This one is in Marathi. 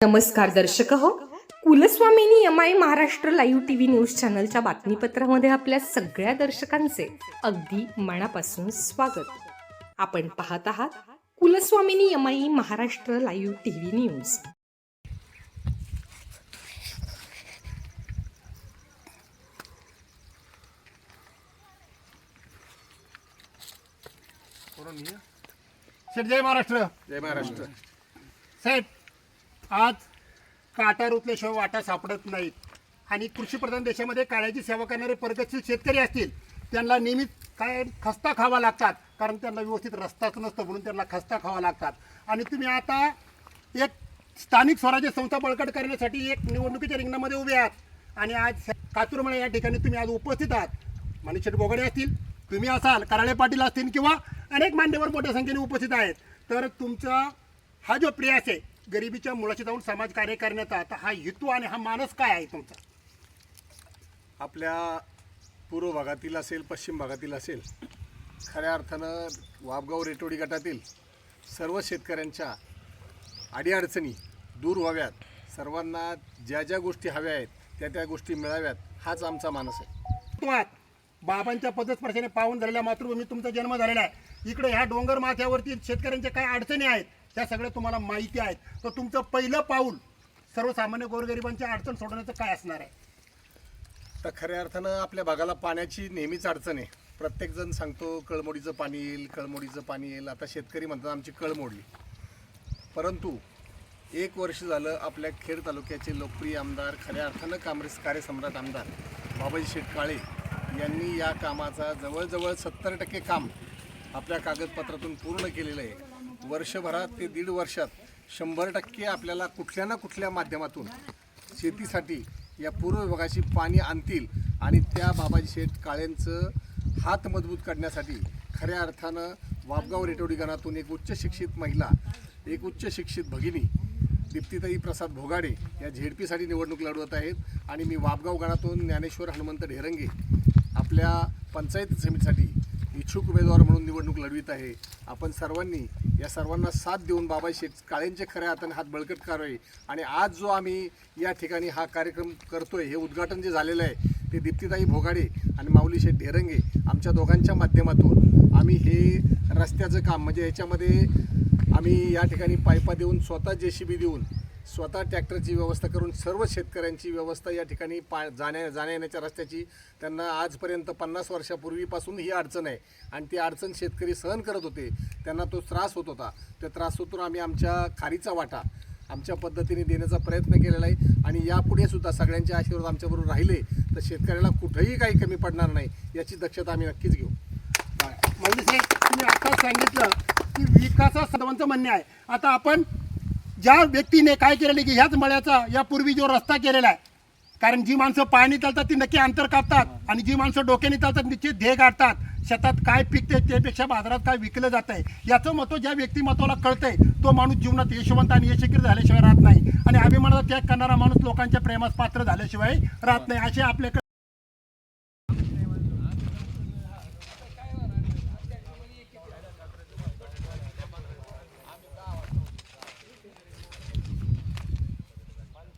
नमस्कार दर्शक हो. Kulswamini M I Maharashtra live T V news चॅनलच्या बातमीपत्रामध्ये आपल्या सगळ्या दर्शकांचे अगदी मनापासून स्वागत. आपण पाहत आहात Kulswamini M I Maharashtra live T V news जय महाराष्ट्र. जय महाराष्ट्र. साहेब आज काटा रुतल्याशिवाय वाटा सापडत नाहीत. आणि कृषीप्रधान देशामध्ये काळ्याची सेवा करणारे प्रगतशील शेतकरी असतील त्यांना नेहमीच काय खस्ता खावा लागतात कारण त्यांना व्यवस्थित रस्ताच नसतो म्हणून त्यांना खस्ता खावा लागतात. आणि तुम्ही आता एक स्थानिक स्वराज्य संस्था बळकट करण्यासाठी एक निवडणुकीच्या रिंगणामध्ये उभे आहात. आणि आज कातुरमळा या ठिकाणी तुम्ही आज उपस्थित आहात. मनीषेट बोगडे असतील तुम्ही असाल कराळे पाटील असतील किंवा अनेक मान्यवर मोठ्या संख्येने उपस्थित आहेत. तर तुमचा हा जो प्रयास आहे गरिबीच्या मुळाशी जाऊन समाज कार्य करण्याचा तर हा हेतू आणि हा मानस काय आहे तुमचा? आपल्या पूर्व भागातील असेल पश्चिम भागातील असेल खऱ्या अर्थानं वाबगाव रेटोडी गटातील सर्व शेतकऱ्यांच्या अडीअडचणी दूर व्हाव्यात. सर्वांना ज्या ज्या गोष्टी हव्या आहेत त्या त्या गोष्टी मिळाव्यात हाच आमचा मानस आहे. बाबांच्या पदस्पर्शाने पावन झालेल्या मातृभूमीत तुमचा जन्म झालेला आहे. इकडे ह्या डोंगर माथ्यावरती शेतकऱ्यांच्या काय अडचणी आहेत? त्या सगळ्या तुम्हाला माहिती आहेत. तर तुमचं पहिलं पाऊल सर्वसामान्य गोरगरिबांची अडचण सोडवण्याचं काय असणार आहे? तर खऱ्या अर्थानं आपल्या भागाला पाण्याची नेहमीच अडचण आहे. प्रत्येकजण सांगतो कळमोडीचं पाणी येईल कळमोडीचं पाणी येईल. आता शेतकरी म्हणतात आमची कळमोडली. परंतु एक वर्ष झालं आपल्या खेड तालुक्याचे लोकप्रिय आमदार खऱ्या अर्थानं काँग्रेस कार्यसम्राट आमदार बाबाजी शेटकाळे यांनी या कामाचा जवळजवळ सत्तर टक्के काम आपल्या कागदपत्रातून पूर्ण केलेलं आहे. वर्षभरात ते दीड वर्षात शंभर टक्के आपल्याला कुठल्या ना कुठल्या माध्यमातून शेतीसाठी या पूर्व विभागाशी पाणी आणतील आणि त्या बाबाजी शेठ काळेंचं हात मजबूत करण्यासाठी खऱ्या अर्थानं वाबगाव रेटोडी गणातून एक उच्च शिक्षित महिला एक उच्च शिक्षित भगिनी दीप्तिताई प्रसाद भोगाडे या झेडपीसाठी निवडणूक लढवत आहेत. आणि मी वाबगाव गणातून ज्ञानेश्वर हनुमंत ढेरंगे आपल्या पंचायत समितीसाठी इच्छुक उमेदवार म्हणून निवडणूक लढवित आहे. आपण सर्वांनी या सर्वांना साथ देऊन बाबा शेठ काळेंचे खऱ्या हाताने हात बळकट करावे. आणि आज जो आम्ही या ठिकाणी हा कार्यक्रम करतोय हे उद्घाटन जे झालेलं आहे ते दीप्तिताई भोगाडे आणि माऊली शेठ ढेरंगे आमच्या दोघांच्या माध्यमातून आम्ही हे रस्त्याचं काम म्हणजे याच्यामध्ये आम्ही या ठिकाणी पायपा देऊन स्वतः जे सी बी देऊन स्वतः ट्रॅक्टरची व्यवस्था करून सर्व शेतकऱ्यांची व्यवस्था या ठिकाणी पा जाण्या जाण्या येण्याच्या रस्त्याची त्यांना आजपर्यंत पन्नास वर्षापूर्वीपासून ही अडचण आहे. आणि ती अडचण शेतकरी सहन करत होते. त्यांना तो त्रास होत होता. त्या त्रासातून आम्ही आमच्या खारीचा वाटा आमच्या पद्धतीने देण्याचा प्रयत्न केलेला आहे. आणि यापुढे सुद्धा सगळ्यांचे आशीर्वाद आमच्याबरोबर राहिले तर शेतकऱ्याला कुठंही काही कमी पडणार नाही याची दक्षता आम्ही नक्कीच घेऊ. म्हणजे तुम्ही आताच सांगितलं की विकासा सर्वांचं म्हणणे आहे. आता आपण ज्या व्यक्तीने काय केलेलं की ह्याच मळ्याचा यापूर्वी जो रस्ता केलेला आहे कारण जी माणसं पाणी चालतात ती नक्की अंतर कापतात आणि जी माणसं डोक्याने चालतात निश्चित ध्येय काढतात शेतात काय पिकते त्यापेक्षा बाजारात काय विकलं जात आहे याचं महत्त्व ज्या व्यक्तिमत्वाला कळतंय तो माणूस जीवनात यशवंत आणि यशस्वी झाल्याशिवाय राहत नाही. आणि अभिमानाचा त्याग करणारा माणूस लोकांच्या प्रेमास पात्र झाल्याशिवाय राहत नाही. असे आपल्याकडे